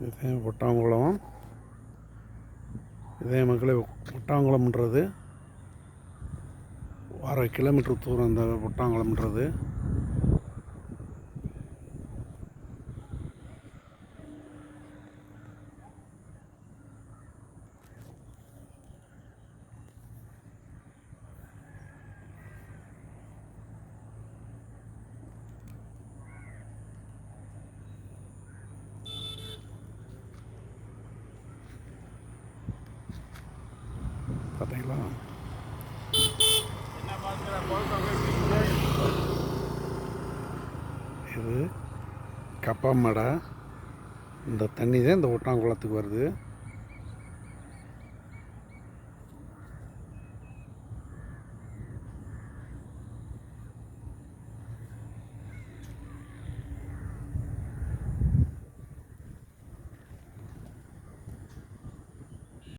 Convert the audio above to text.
இதே ஒட்டாங்குளம். இதே மக்களே ஒட்டாங்குளம்ன்றது. அரை கிலோமீட்டர் தூரம் இந்த ஒட்டாங்குளம்ன்றது. பார்த்தீங்களா? இது கப்பா மடை. இந்த தண்ணி தான் இந்த ஒட்டாங்குளத்துக்கு வருது.